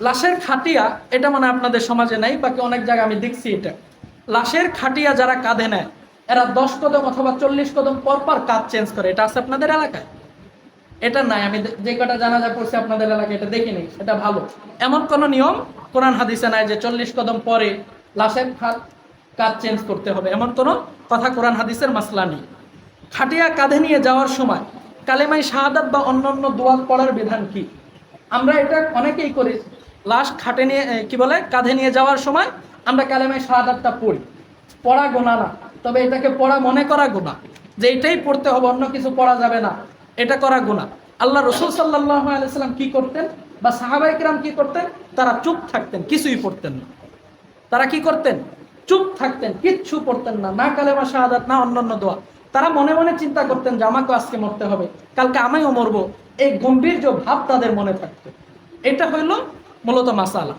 লাশের খাটিয়া, এটা মানে আপনাদের সমাজে নাই, বাকি অনেক জায়গায় আমি দেখছি এটা। লাশের খাটিয়া যারা কাঁধে নেয়, এরা দশ কদম অথবা চল্লিশ কদম পর পর কাজ চেঞ্জ করে। এটা আছে আপনাদের এলাকায়? এটা নাই, আমি যে কটা জানাজা করছি আপনাদের এলাকায়, এটা দেখিনি এটা ভালো। এমন কোন নিয়ম কোরআন হাদিসে নাই যে চল্লিশ কদম পরে লাশের খা- কাজ চেঞ্জ করতে হবে। এমন কোনো কথা কোরআন হাদিসের মাসলা নেই। খাটিয়া কাঁধে নিয়ে যাওয়ার সময় কালেমাই শাহাদাত বা অন্যান্য দোয়া পড়ার বিধান কি? আমরা এটা অনেকেই করি লাশ খাটে নিয়ে কি বলে, কাঁধে নিয়ে যাওয়ার সময় আমরা কালেমাই শাহাদাতটা পড়ি। পড়া গোনা না, তবে এটাকে পড়া মনে করা গোনা, যে এটাই পড়তে হবে, অন্য কিছু পড়া যাবে না, এটা করা গোনা। আল্লাহ রসুল সাল্লাহ আলাইসাল্লাম কি করতেন বা সাহাবাইকরাম কি করতেন? তারা চুপ থাকতেন, কিছুই পড়তেন না। তারা কি করতেন? চুপ থাকতেন, কিচ্ছু পড়তেন না না কালেমা শাহাদাত, না অন্যান্য দোয়া। তারা মনে মনে চিন্তা করতেন যে আমাকে আজকে মরতে হবে, কালকে আমিও মরবো। এই গম্ভীর যে ভাব তাদের মনে থাকতো। এটা হইল মূলত মাসালা